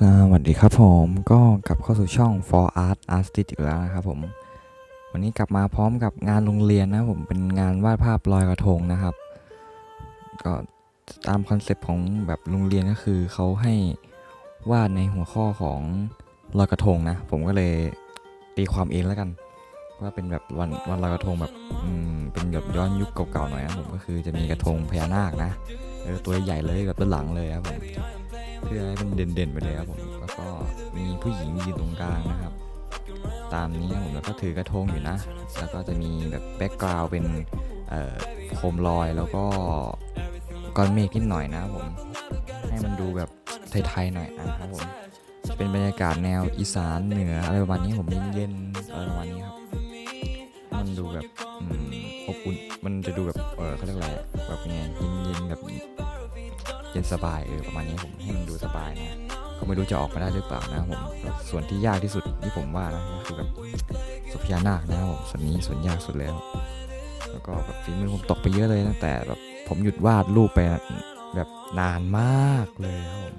สวัสดีครับผมก็กลับเข้าสู่ช่อง For Art Artist อีกแล้วนะครับผมวันนี้กลับมาพร้อมกับงานโรงเรียนนะผมเป็นงานวาดภาพลอยกระทงนะครับ ก็ตามคอนเซปต์ของแบบโรงเรียนก็คือเขาให้วาดในหัวข้อของลอยกระทงนะ ผมก็เลยตีความเองแล้วกัน ว่าเป็นแบบวันวันลอยกระทงแบบเป็นแบบย้อนยุคเก่าๆหน่อยนะผมก็คือจะมีกระทงพญานาคนะตัวใหญ่เลยแบบด้านหลังเลยครับผม เพื่อให้มันเด่นๆไปเลยครับผมแล้วก็มีผู้หญิงยืนตรงกลางนะครับ ตามนี้ผมแล้วก็ถือกระทงอยู่นะ แล้วก็จะมีแบบแบ็กกราวเป็นโคมลอยแล้วก็ก้อนเมฆนิดหน่อยนะผมให้มันดูแบบไทยๆหน่อยอะครับผมจะเป็นบรรยากาศแนวอีสานเหนืออะไรประมาณนี้ผมเย็นๆอะไรประมาณนี้ครับมันดูแบบอบอุ่นมันจะดูแบบเออเขาเรียกอะไรแบบไงเย็นๆแบบ ย็นสบายเออประมาณนี้ผมให้มันดูสบายนะก็ไม่รู้จะออกมาได้หรือเปล่านะผมส่วนที่ยากที่สุดที่ผมว่านะคือแบบสุพญานาคนะผมส่วนนี้ส่วนยากสุดแล้ว แล้วก็แบบฝีมือผมตกไปเยอะเลยตั้งแต่แบบผมหยุดวาดรูปไปแบบนานมากเลยครับผม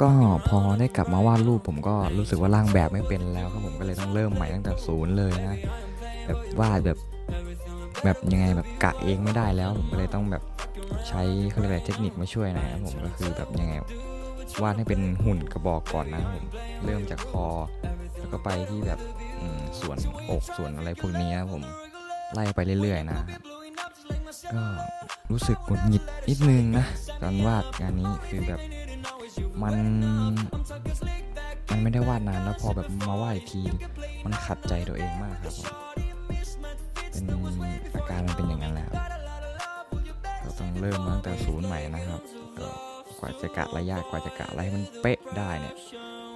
ก็พอได้กลับมาวาดรูปผมก็รู้สึกว่าร่างแบบไม่เป็นแล้วครับผมก็เลยต้องเริ่มใหม่ตั้งแต่ศูนย์เลยนะแบบวาดแบบแบบยังไงแบบกะเองไม่ได้แล้ว ผมก็เลยต้องแบบ ใช้เขาเรียกอะไรเทคนิคมาช่วยน่อยนะผมก็คือแบบยังไงวาดให้เป็นหุ่นกระบอกก่อนนะครับผมเริ่มจากคอ แล้วก็ไปที่แบบส่วนอกส่วนอะไรพวกนี้ครับผมไล่ไปเรื่อยๆนะครับก็รู้สึกหงุดหงิดนิดนึงนะการวาดงานนี้คือแบบมันมันไม่ได้วาดนานแล้วพอแบบมาวาดอีกทีมันขัดใจตัวเองมากครับผมเป็นอาการมันเป็นอย่างนั้น เริ่มมาตั้งแต่ศูนย์ใหม่นะครับก็กว่าจะกะระยะกว่าจะกะอะไรให้มันเป๊ะได้เนี่ย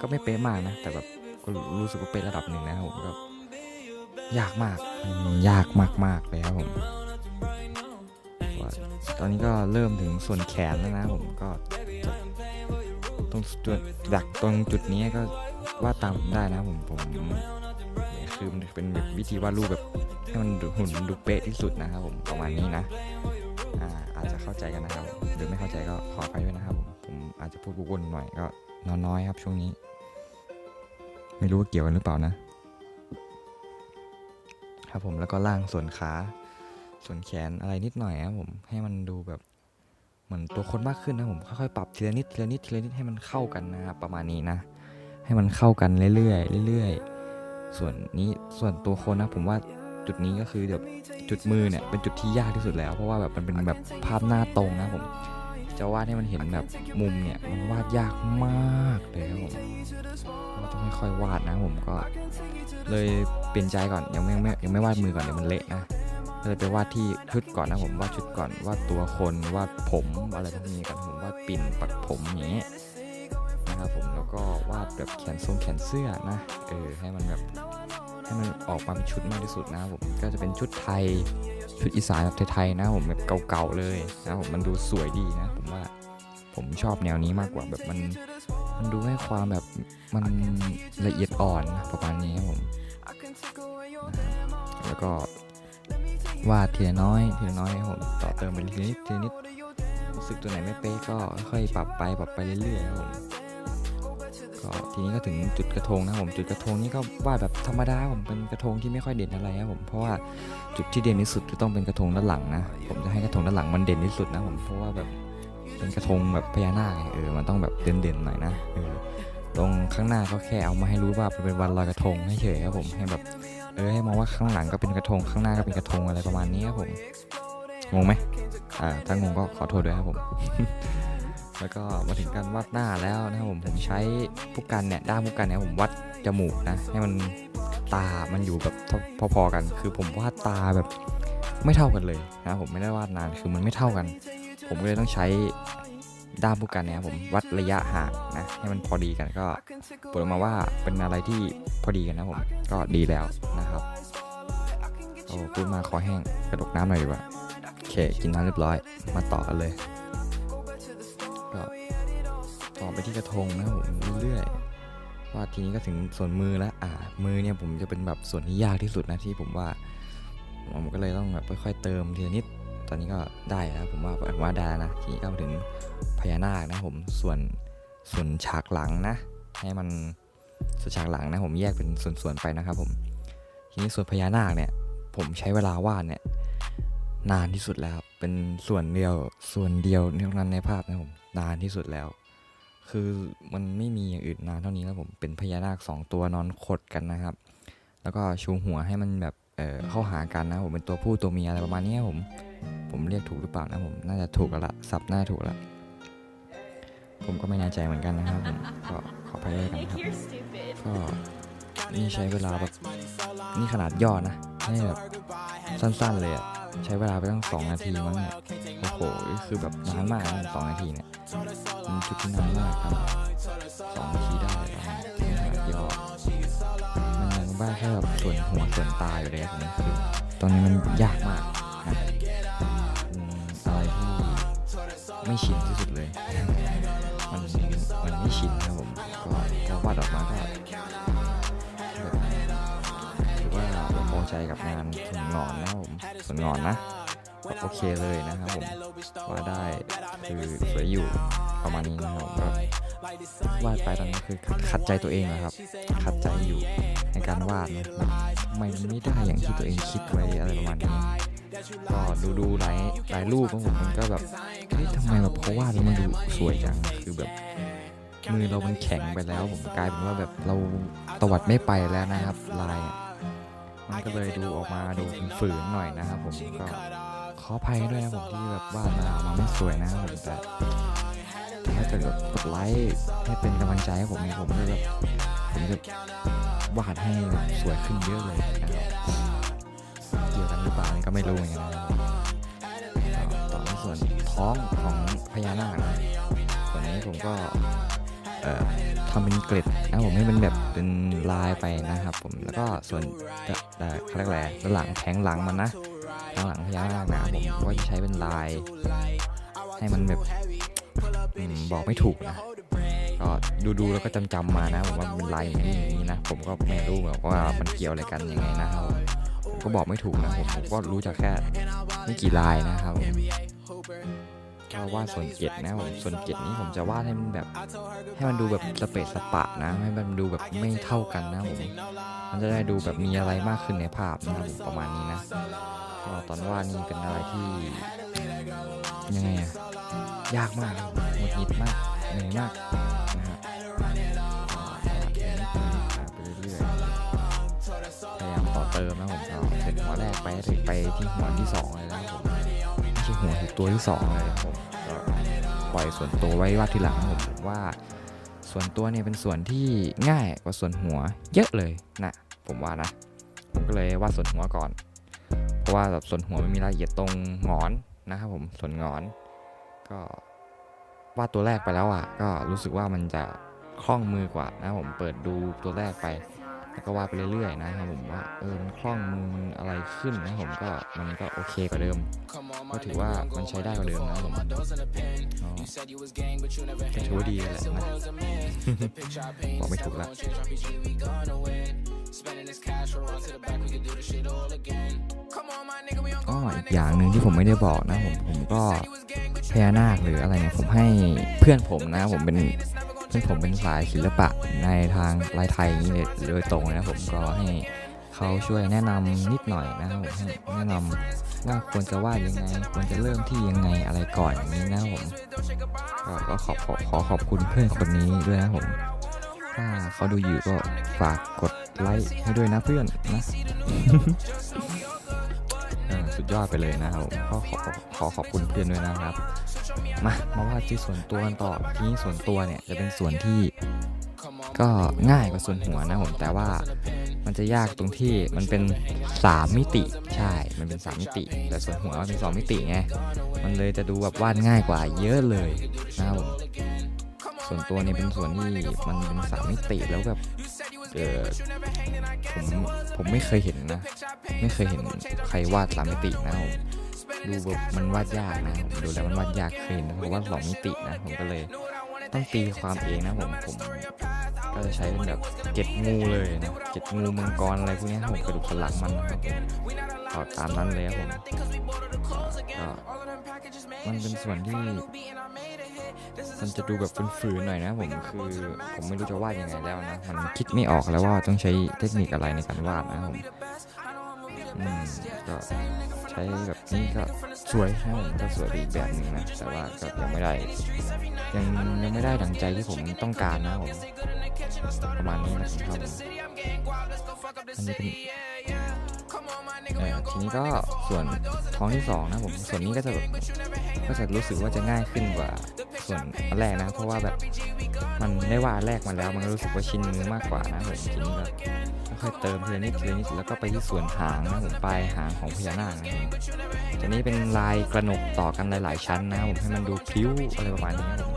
ก็ไม่เป๊ะมากนะ แต่แบบก็รู้สึกว่าเป๊ะระดับหนึ่งนะครับผมก็ยากมากมันยากมากๆเลยครับผมตอนนี้ก็เริ่มถึงส่วนแขนแล้วนะผมก็ตรงจุดดักตรงจุดนี้ก็วาดตามผมได้นะผมผมคือมันเป็นแบบวิธีวาดรูปแบบให้มันหุ่นดูเป๊ะที่สุดนะครับผมประมาณนี้นะ อาจจะเข้าใจกันนะครับ หรือไม่เข้าใจก็ขออภัยด้วยนะครับ ผมผมอาจจะพูดวนหน่อยก็น้อยๆครับช่วงนี้ ไม่รู้ว่าเกี่ยวกันหรือเปล่านะ ครับผมแล้วก็ล่างส่วนขาส่วนแขนอะไรนิดหน่อยครับผมให้มันดูแบบเหมือนตัวคนมากขึ้นนะผมค่อยๆปรับทีละนิดทีละนิดทีละนิดให้มันเข้ากันนะครับประมาณนี้นะ ให้มันเข้ากันเรื่อยๆเรื่อยๆส่วนนี้ส่วนตัวคนนะผมว่าจุดนี้ก็คือแบบ จุดมือเนี่ยเป็นจุดที่ยากที่สุดแล้ว เพราะว่าแบบมันเป็นแบบภาพหน้าตรงนะผมจะวาดให้มันเห็นแบบมุมเนี่ยมันวาดยากมากเลยครับผมก็ต้องค่อยๆวาดนะผมก็ เลยเปลี่ยนใจก่อนยังไม่ไม่ยังไม่วาดมือก่อนเดี๋ยวมันเละนะก็เลยไปวาดที่ชุดก่อนนะผมวาดชุดก่อนวาดตัวคนวาดผมอะไรพวกนี้กันผมวาดปิ่นปักผมอย่างเงี้ยนะครับผมแล้วก็วาดแบบแขนทรงแขนเสื้อนะเออให้มันแบบ ให้มันออกมาเป็นชุดมากที่สุดนะครับผมก็จะเป็นชุดไทยชุดอีสานแบบไทยๆนะผมแบบเก่าๆเลยนะผมมันดูสวยดีนะ ผมว่าผมชอบแนวนี้มากกว่าแบบมันมันดูให้ความแบบมันละเอียดอ่อนนะประมาณนี้ครับผมแล้วก็วาดทีละน้อยทีละน้อยครับผมต่อเติมไปทีนิดทีนิดรู้สึกตัวไหนไม่เป๊ะก็ค่อยปรับไปปรับไปเรื่อยๆครับผม ก็ทีนี้ก็ถึงจุดกระทงนะผมจุดกระทงนี่ก็วาดแบบธรรมดาผมเป็นกระทงที่ไม่ค่อยเด่นอะไรครับผมเพราะว่าจุดที่เด่นที่สุดจะต้องเป็นกระทงด้านหลังนะผมจะให้กระทงด้านหลังมันเด่นที่สุดนะผมเพราะว่าแบบเป็นกระทงแบบพญานาคไงเออมันต้องแบบเด่นๆหน่อยนะเออตรงข้างหน้าก็แค่เอามาให้รู้ว่าเป็นวันลอยกระทงให้เฉยครับผมให้แบบเออให้มองว่าข้างหลังก็เป็นกระทงข้างหน้าก็เป็นกระทงอะไรประมาณนี้ครับผมงงไหมอ่าถ้างงก็ขอโทษด้วยครับผม แล้วก็มาถึงการวาดหน้าแล้วนะครับผมผมใช้ผู้กันเนี่ยด้ามผู้กันเนี่ยผมวัดจมูกนะให้มันตา มันอยู่แบบพอๆกัน คือผมวาดตาแบบไม่เท่ากันเลยนะผมไม่ได้วาดนานคือมันไม่เท่ากัน ผมก็เลยต้องใช้ด้ามผู้กันเนี่ยผมวัดระยะห่างนะให้มันพอดีกันก็ผลออกมาว่าเป็นอะไรที่พอดีกันนะผมก็ดีแล้วนะครับโอ้พูดมาคอแห้งกระดกน้ำหน่อยดีกว่าโอเคกินน้ำเรียบร้อย มาต่อกันเลย ต่อไปที่กระทงนะผมเรื่อยๆว่าทีนี้ก็ถึงส่วนมือแล้วอ่ามือเนี่ยผมจะเป็นแบบส่วนที่ยากที่สุดนะที่ผมว่า ผมก็เลยต้องแบบค่อยๆเติมทีนิด ตอนนี้ก็ได้แล้วผมว่าผมว่าได้นะทีนี้ก็มาถึงพญานาคนะผมส่วนส่วนฉากหลังนะ ให้มันส่วนฉากหลังนะผมแยกเป็นส่วนๆไปนะครับผมทีนี้ส่วนพญานาคเนี่ย ผมใช้เวลาวาดเนี่ยนานที่สุดแล้ว เป็นส่วนเดียวส่วนเดียวเท่านั้นในภาพนะผมนานที่สุดแล้ว คือมันไม่มีอย่างอื่นนานเท่านี้แล้วผมเป็นพญานาคสองตัวนอนขดกันนะครับ แล้วก็ชูหัวให้มันแบบเออเข้าหากันนะผมเป็นตัวผู้ตัวเมียอะไรประมาณนี้ครับผมผมเรียกถูกหรือเปล่านะผมน่าจะถูกแล้วละสับน่าถูกแล้วผมก็ไม่แน่ใจเหมือนกันนะครับผมก็ขออภัยด้วยกันครับ You're stupid. ก็นี่ใช้เวลาแบบนี่ขนาดย่อนะให้แบบสั้นๆเลยอะใช้เวลาไปตั้งสองนาทีมั้งเนี่ยโอ้โหคือแบบนานมากนะสองนาทีเนี่ย มันจุดที่นานมากครับสองนาทีได้แล้วนะนี่ขนาดย่อมันยังว่าแค่แบบส่วนหัวส่วนตาอยู่เลยผมคือตอนนี้มันยากมากนะอะไรที่ไม่ชินที่สุดเลย มันมันไม่ชินครับผมก็วาดออกมาก็ถือว่าเราพอใจกับงานส่วนงอนนะผมส่วนงอนนะ โอเคเลยนะครับผมว่าได้คือสวยอยู่ประมาณนี้นะครับผมก็วาดไปตอนนี้คือขัดใจตัวเองนะครับ ขัดใจอยู่ในการวาดนะทำไมมันไม่ได้อย่างที่ตัวเองคิดไว้อะไรประมาณนี้ก็ดูดูหลายหลายรูปของผมมันก็แบบเฮ้ยทำไมแบบเขาวาดแล้วมันดูสวยจังคือแบบมือเรามันแข็งไปแล้วผมกลายเป็นว่าแบบเราตวัดไม่ไปแล้วนะครับลายมันก็เลยดูออกมาดูฝืนๆหน่อยนะครับผมก็ ขออภัยด้วยนะผมที่แบบวาดมาออกมาไม่สวยนะครับผมแต่ถ้าเกิดแบบกดไลค์ให้เป็นกำลังใจให้ผมเนี่ยผมจะแบบผมจะวาดให้แบบสวยขึ้นเยอะเลยนะครับเกี่ยวกันหรือเปล่านี่ก็ไม่รู้เหมือนกันนะครับผมก็ต่อในส่วนท้องของพญานาคนะส่วนนี้ผมก็เอ่อทำเป็นเกล็ดนะผมให้เป็นแบบเป็นลายไปนะครับผมแล้วก็ส่วนจะแต่เขาเรียกอะไรด้านหลังแผงหลังมันนะ ด้านหลังพญานาคนะผมก็จะใช้เป็นลาย ให้มันแบบบอกไม่ถูกนะก็ดูดูๆแล้วก็จำจำๆมานะผมว่าเป็นลายอย่างนี้อย่างนี้นะ ผมก็ไม่รู้แบบว่ามันเกี่ยวอะไรกันยังไงนะครับผมก็บอกไม่ถูกนะผมผมก็รู้จักแค่ไม่กี่ลายนะครับผมก็วาดส่วนเกล็ดนะผมส่วนเกล็ดนี้ผมจะวาดให้มันแบบให้มันดูแบบสเปซสปะนะ ให้มันดูแบบไม่เท่ากันนะผมมันจะได้ดูแบบมีอะไรมากขึ้นในภาพนะครับผมประมาณนี้นะ ก็ตอนว่านี่เป็นอะไรที่ยังไงอะยากมากหงุดหงิดมากเหนื่อยมากนะฮะเรียนนิดนึงไปเรื่อยๆพยายามต่อเติมนะผมก็เสร็จหัวแรกไปถึงไปที่หัวที่สองเลยนะผมไม่ใช่หัวถึงตัวที่สองเลยผมก็ปล่อยส่วนตัวไว้วาดทีหลังผมว่าส่วนตัวเนี่ยเป็นส่วนที่ง่ายกว่าส่วนหัวเยอะเลยนะผมว่านะ ผมก็เลยวาดส่วนหัวก่อน ว่าแบบส่วนหัวมันมีรายละเอียดตรงงอนนะครับผมส่วนงอน ก็วาดตัวแรกไปแล้วอะก็รู้สึกว่ามันจะคล่องมือกว่านะผมเปิดดูตัวแรกไปแล้วก็วาดไปเรื่อยๆนะครับผมว่าเออมันคล่องมือมันอะไรขึ้นนะผมก็มันก็โอเคกว่าเดิม ก็ถือว่ามันใช้ได้กว่าเดิมนะผมก็ถือว่าดีแหละนะบอกไม่ถูกละ ก็อีกอย่างหนึ่งที่ผมไม่ได้บอกนะผมผมก็พญานาคหรืออะไรเนี่ยผมให้เพื่อนผมนะผมเป็นเพื่อนผมเป็นสายศิลปะในทางลายไทยนี้เลยโดยตรงนะผมก็ให้เขาช่วยแนะนำนิดหน่อยนะครับผมให้แนะนำว่าควรจะวาดยังไง ควรจะเริ่มที่ยังไงอะไรก่อนอย่างนี้นะผมก็ขอขอขอขอบคุณเพื่อนคนนี้ด้วยนะผมถ้าเขาดูอยู่ก็ฝากกดไลค์ให้ด้วยนะเพื่อนนะ สุดยอดไปเลยนะครับผมก็ขอขอขอขอบคุณเพื่อนด้วยนะครับ มามาว่าที่ส่วนตัวกันต่อทีนี้ส่วนตัวเนี่ยจะเป็นส่วนที่ก็ง่ายกว่าส่วนหัวนะผมแต่ว่ามันจะยากตรงที่มันเป็น 3 มิติใช่ มันเป็น 3 มิติ แต่ส่วนหัวมันเป็น 2 มิติไงมันเลยจะดูแบบวาดง่ายกว่าเยอะเลยนะครับผมส่วนตัวเนี่ยเป็นส่วนที่มันเป็น3มิติแล้วแบบ เออผมผมไม่เคยเห็นนะ ไม่เคยเห็นใครวาดสามมิตินะผมดูแบบมันวาดยากนะผมดูแล้วมันวาดยากเคยนเขาวาดสองมิตินะผมก็เลยต้องตีความเองนะผมผมก็จะใช้เป็นแบบเก็ดงูเลยนะเก็ดงูมังกรอะไรพวกนี้ผมกระดูกสันหลังมันนะครับผมเอาตามนั้นเลยครับผมก็ มันเป็นส่วนที่มันจะดูแบบฝืนๆหน่อยนะผมคือผมไม่รู้จะวาดยังไงแล้วนะมันคิดไม่ออกแล้วว่าต้องใช้เทคนิคอะไรในการวาดนะครับผมอืมก็ใช้แบบนี้ก็สวยนะผมก็สวยไปอีกแบบหนึ่งนะแต่ว่าก็ยังไม่ได้ ยังยังไม่ได้ดังใจที่ผมต้องการนะครับผมประมาณนี้นะครับผมอันนี้เป็นเอ่อ ทีนี้ก็ส่วนท้องที่สองนะผมส่วนนี้ก็จะแบบก็จะรู้สึกว่าจะง่ายขึ้นกว่าส่วนอันแรกนะ เพราะว่าแบบมันได้ว่าแรกมาแล้ว มันก็รู้สึกว่าชินมือมากกว่านะผมทีนี้ก็ค่อยเติมทีละนิดทีละนิดแล้วก็ไปที่ส่วนหางนะผมปลายหางของพญานาคนะทีนี้เป็นลายกระหนกต่อกันหลาย ๆ ชั้นนะผมให้มันดูพิ้วอะไรประมาณนี้นะผม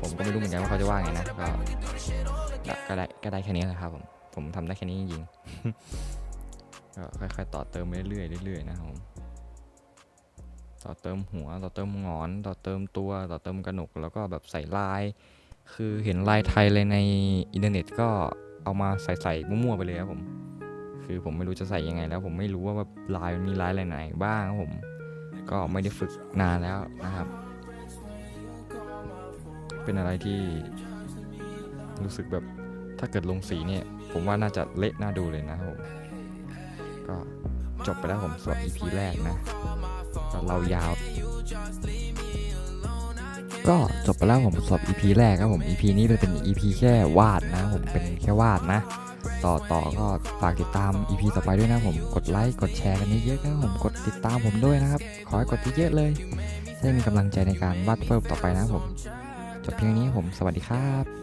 ผมก็ไม่รู้เหมือนกันว่าเขาจะว่าไงนะก็ก็ได้ก็ได้แค่นี้แหละครับผมผมทำได้แค่นี้จริง ก็ค่อยๆ ต่อเติมไปเรื่อยๆเรื่อยๆนะครับผมต่อเติมหัวต่อเติมงอน ต่อเติมตัวต่อเติมกระหนกแล้วก็แบบใส่ลาย คือเห็นลายไทยเลยในอินเทอร์เน็ตก็เอามาใส่ใส่ๆมั่วๆไปเลยครับผมคือผมไม่รู้จะใส่ยังไง แล้วผมไม่รู้ว่าแบบลายมันมีลายอะไรไหนบ้างครับผม ก็ไม่ได้ฝึกนานแล้วนะครับ เป็นอะไรที่รู้สึกแบบถ้าเกิดลงสีเนี่ย ผมว่าน่าจะเละน่าดูเลยนะครับผม ก็จบไปแล้วผมสำหรับ EP แรกนะก็เรายาว ก็จบไปแล้วผมสำหรับ EP แรกครับผม EP นี้เป็น EP แค่วาดนะ ผมเป็นแค่วาดนะ ต่อต่อก็ฝากติดตาม EP ต่อไปด้วยนะผมกดไลค์กดแชร์กันเยอะๆนะครับผมกดติดตามผมด้วยนะครับ ขอให้กดเยอะๆเลยจะได้มีกำลังใจในการวาดเพิ่มต่อไปนะผมจบเพียงนี้ผมสวัสดีครับ